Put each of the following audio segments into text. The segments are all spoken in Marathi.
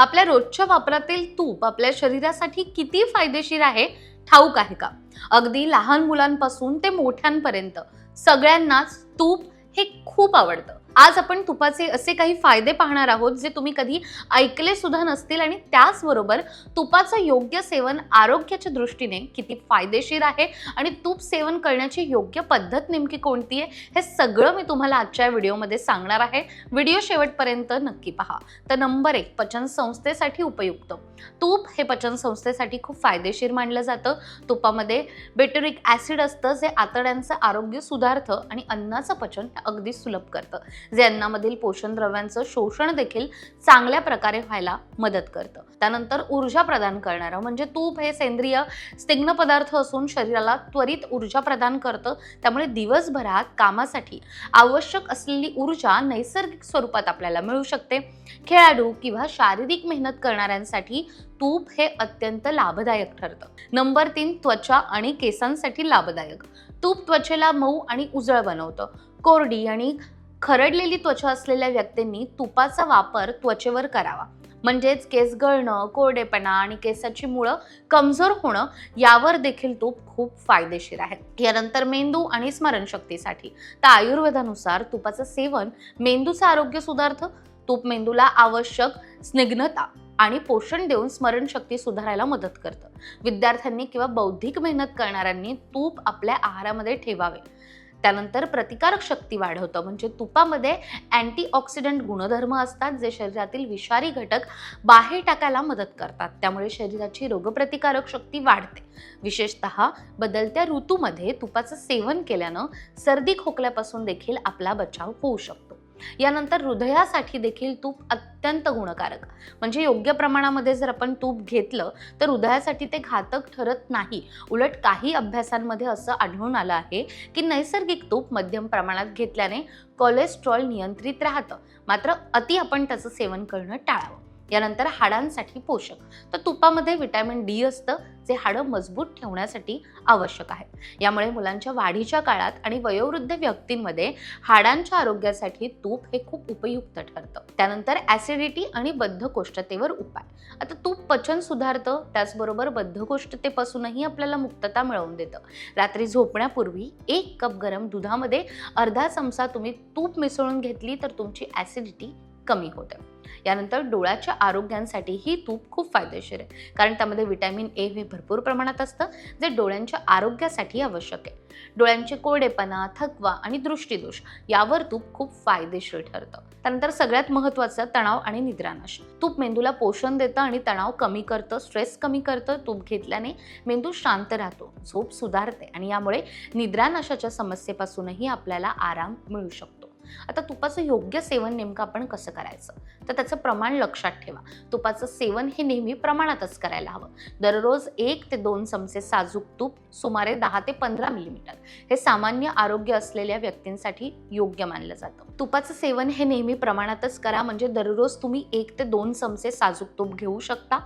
आपल्या रोजच्या वापरातील तूप आपल्या शरीरासाठी किती फायदेशीर आहे ठाऊक आहे का? अगदी लहान मुलांपासून ते मोठ्यांपर्यंत सगळ्यांनाच तूप हे खूप आवडतं. आज आपण तुपाचे असे काही फायदे पाहणार आहोत जे तुम्ही कधी ऐकले सुद्धा नसतील आणि त्याचबरोबर तुपाचं योग्य सेवन आरोग्याच्या दृष्टीने किती फायदेशीर आहे आणि तूप सेवन करण्याची योग्य पद्धत नेमकी कोणती आहे हे सगळं मी तुम्हाला आजच्या व्हिडिओमध्ये सांगणार आहे. व्हिडिओ शेवटपर्यंत नक्की पहा. तर नंबर एक पचन संस्थेसाठी उपयुक्त. तूप हे पचन संस्थेसाठी खूप फायदेशीर मानलं जातं. तुपामध्ये बेटरिक ॲसिड असतं जे आतड्यांचं आरोग्य सुधारतं आणि अन्नाचं पचन अगदी सुलभ करतं. जे अन्नामधील पोषण द्रव्यांचं शोषण देखील चांगल्या प्रकारे व्हायला मदत करतं. त्यानंतर ऊर्जा प्रदान करणारं म्हणजे तूप हे सेंद्रिय स्निग्न पदार्थ असून शरीराला त्वरित ऊर्जा प्रदान करतं. त्यामुळे दिवसभरात कामासाठी आवश्यक असलेली ऊर्जा नैसर्गिक स्वरूपात आपल्याला मिळू शकते. खेळाडू किंवा शारीरिक मेहनत करणाऱ्यांसाठी तूप हे अत्यंत लाभदायक ठरतं. नंबर तीन त्वचा आणि केसांसाठी लाभदायक. तूप त्वचेला मऊ आणि उजळ बनवतं. कोरडी आणि खरडलेली त्वचा असलेल्या व्यक्तींनी तुपाचा वापर त्वचेवर करावा. म्हणजेच केस गळणं कोरडेपणा आणि केसाची मुळं कमजोर होणं यावर देखील तूप खूप फायदेशीर आहे. यानंतर मेंदू आणि स्मरणशक्तीसाठी. तर आयुर्वेदानुसार तुपाचं सेवन मेंदूचं आरोग्य सुधारतं तूप मेंदूला आवश्यक स्निग्धता आणि पोषण देऊन स्मरणशक्ती सुधारायला मदत करतं. विद्यार्थ्यांनी किंवा बौद्धिक मेहनत करणाऱ्यांनी तूप आपल्या आहारामध्ये ठेवावे. त्यानंतर प्रतिकारक शक्ती वाढवतं. म्हणजे तुपामध्ये अँटीऑक्सिडंट गुणधर्म असतात जे शरीरातील विषारी घटक बाहेर टाकायला मदत करतात. त्यामुळे शरीराची रोगप्रतिकारक शक्ती वाढते. विशेषतः बदलत्या ऋतूमध्ये तुपाचं सेवन केल्यानं सर्दी खोकल्यापासून देखील आपला बचाव होऊ शकतो. यानंतर हृदयासाठी देखील तूप अत्यंत गुणकारक. म्हणजे योग्य प्रमाणामध्ये जर आपण तूप घेतलं तर हृदयासाठी ते घातक ठरत नाही. उलट काही अभ्यासांमध्ये असं आढळून आलं आहे की नैसर्गिक तूप मध्यम प्रमाणात घेतल्याने कोलेस्ट्रॉल नियंत्रित राहतं. मात्र अति आपण त्याचं सेवन करणं टाळावं. यानंतर हाडांसाठी पोषक. तर तुपामध्ये विटॅमिन डी असतं जे हाडं मजबूत ठेवण्यासाठी आवश्यक आहे. यामुळे मुलांच्या वाढीच्या काळात आणि वयोवृद्ध व्यक्तींमध्ये हाडांच्या आरोग्यासाठी तूप हे खूप उपयुक्त ठरतं. त्यानंतर ॲसिडिटी आणि बद्धकोष्ठतेवर उपाय. आता तूप पचन सुधारतं त्याचबरोबर बद्धकोष्ठतेपासूनही आपल्याला मुक्तता मिळवून देतं. रात्री झोपण्यापूर्वी एक कप गरम दुधामध्ये अर्धा चमचा तुम्ही तूप मिसळून घेतली तर तुमची ॲसिडिटी कमी होते. यानंतर डोळ्याच्या आरोग्यांसाठी ही तूप खूप फायदेशीर आहे. कारण त्यामध्ये विटॅमिन ए हे भरपूर प्रमाणात असतं जे डोळ्यांच्या आरोग्यासाठी आवश्यक आहे. डोळ्यांचे कोरडेपणा थकवा आणि दृष्टीदोष यावर तूप खूप फायदेशीर ठरतं. त्यानंतर सगळ्यात महत्त्वाचं तणाव आणि निद्रानाश. तूप मेंदूला पोषण देतं आणि तणाव कमी करतं स्ट्रेस कमी करतं तूप घेतल्याने मेंदू शांत राहतो झोप सुधारते आणि यामुळे निद्रानाशाच्या समस्येपासूनही आपल्याला आराम मिळू शकतो. आता तुपाचं योग्य सेवन नेमकं आपण कसं करायचं? तर त्याचं प्रमाण लक्षात ठेवा. तुपाचं सेवन हे नेहमी प्रमाणातच करायला हवं. दररोज एक ते दोन चमचे साजूक तूप सुमारे दहा ते पंधरा मिलीमीटर. हे सामान्य आरोग्य असलेल्या व्यक्तींसाठी योग्य मानलं जातं. तुपाचं सेवन हे नेहमी प्रमाणातच करा म्हणजे दररोज तुम्ही एक ते दोन चमचे साजूक तूप घेऊ शकता.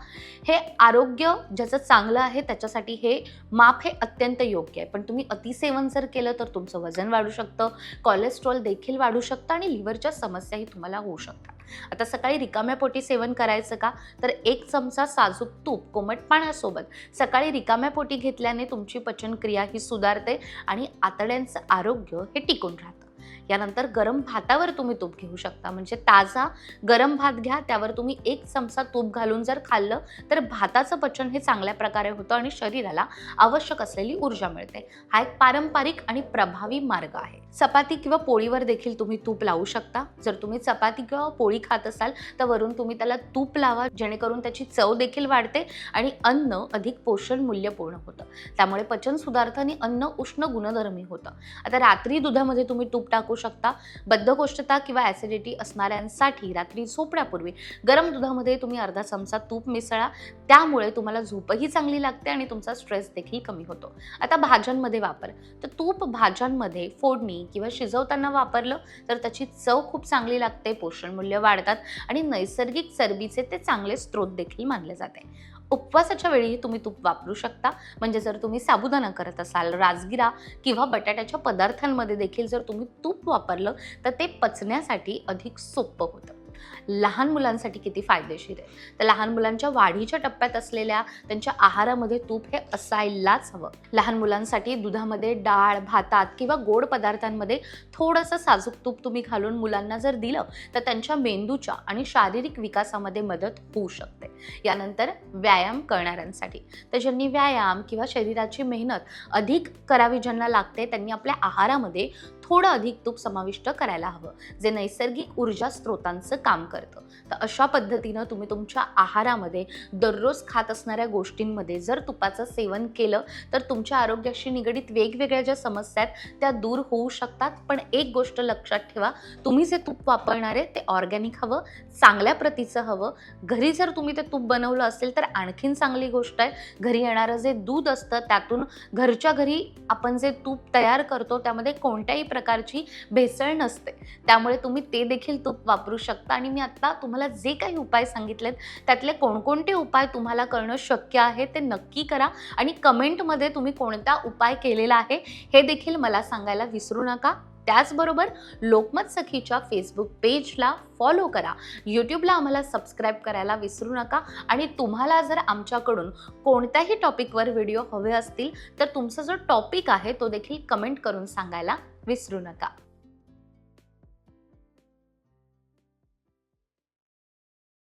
हे आरोग्य ज्याचं चांगलं आहे त्याच्यासाठी हे माप हे अत्यंत योग्य आहे. पण तुम्ही अतिसेवन जर केलं तर तुमचं वजन वाढू शकतं. कोलेस्ट्रॉल देखील वाढू वाढू शकतं आणि लिव्हरच्या समस्याही तुम्हाला होऊ शकतात. आता सकाळी रिकाम्या पोटी सेवन करायचं का? तर एक चमचा साजूक तूप कोमट पाण्यासोबत सकाळी रिकाम्या पोटी घेतल्याने तुमची पचनक्रिया ही सुधारते आणि आतड्यांचं आरोग्य हे टिकून राहतं. यानंतर गरम भातावर तुम्ही तूप घेऊ शकता. म्हणजे ताजा गरम भात घ्या त्यावर तुम्ही एक चमचा तूप घालून जर खाल्लं तर भाताचं पचन हे चांगल्या प्रकारे होतं आणि शरीराला आवश्यक असलेली ऊर्जा मिळते. हा एक पारंपरिक आणि प्रभावी मार्ग आहे. चपाती किंवा पोळीवर देखील तुम्ही तूप लावू शकता. जर तुम्ही चपाती किंवा पोळी खात असाल तर वरून तुम्ही त्याला तूप लावा जेणेकरून त्याची चव देखील वाढते आणि अन्न अधिक पोषण मूल्यपूर्ण होतं. त्यामुळे पचन सुधारतं आणि अन्न उष्ण गुणधर्मी होतं. आता रात्री दुधामध्ये तुम्ही तूप टाकू शकता. बद्धकोष्ठता किंवा ॲसिडिटी असणाऱ्यांसाठी रात्री झोपण्यापूर्वी गरम दुधामध्ये तुम्ही अर्धा चमचा तूप मिसळा. त्यामुळे तुम्हाला झोपही चांगली लागते आणि तुमचा स्ट्रेस देखील कमी होतो. आता भाज्यांमध्ये वापर. तर तूप भाज्यांमध्ये फोडणी किंवा शिजवताना वापरलं तर त्याची चव खूप चांगली लागते पोषण मूल्य वाढतात आणि नैसर्गिक चरबीचे ते चांगले स्रोत देखील मानले जाते. उपवासाच्या वेळी तुम्ही तूप वापरू शकता. म्हणजे जर तुम्ही साबुदाणा करत असाल राजगिरा किंवा बटाट्याच्या पदार्थांमध्ये देखील जर तुम्ही तूप वापरलं तर ते पचण्यासाठी अधिक सोपं होतं. लहान मुलांसाठी किती फायदेशीर आहे. तर लहान मुलांच्या वाढीच्या टप्प्यात असलेल्या त्यांच्या आहारामध्ये तूप हे असायलाच हवं. लहान मुलांसाठी दुधामध्ये डाळ भातात किंवा गोड पदार्थांमध्ये थोडंसं साजूक तूप तुम्ही घालून मुलांना जर दिलं तर त्यांच्या मेंदूच्या आणि शारीरिक विकासामध्ये मदत होऊ शकते. यानंतर व्यायाम करणाऱ्यांसाठी. तर ज्यांनी व्यायाम किंवा शरीराची मेहनत अधिक करावी ज्यांना लागते त्यांनी आपल्या आहारामध्ये थोडं अधिक तूप समाविष्ट करायला हवं जे नैसर्गिक ऊर्जा स्रोतांचं काम करतं. तर अशा पद्धतीनं तुम्ही तुमच्या आहारामध्ये दररोज खात असणाऱ्या गोष्टींमध्ये जर तुपाचं सेवन केलं तर तुमच्या आरोग्याशी निगडीत वेगवेगळ्या ज्या समस्या आहेत त्या दूर होऊ शकतात. पण एक गोष्ट लक्षात ठेवा तुम्ही जे तूप वापरणार आहे ते ऑर्गॅनिक हवं चांगल्या प्रतीचं हवं. घरी जर तुम्ही ते तूप बनवलं असेल तर आणखीन चांगली गोष्ट आहे. घरी येणारं जे दूध असतं त्यातून घरच्या घरी आपण जे तूप तयार करतो त्यामध्ये कोणत्याही प्रकारची भेसळ नसते. त्यामुळे तुम्ही ते देखील तूप वापरू शकता. आणि मी आत्ता तुम्हाला जे काही उपाय सांगितलेत त्यातले कोणकोणते उपाय तुम्हाला करणं शक्य आहे ते नक्की करा. आणि कमेंटमध्ये तुम्ही कोणता उपाय केलेला आहे हे देखील मला सांगायला विसरू नका. त्याचबरोबर लोकमत सखीच्या फेसबुक पेजला फॉलो करा. यूट्यूबला आम्हाला सबस्क्राईब करायला विसरू नका. आणि तुम्हाला जर आमच्याकडून कोणत्याही टॉपिकवर व्हिडिओ हवे असतील तर तुमचा जो टॉपिक आहे तो देखील कमेंट करून सांगायला विसरू नका.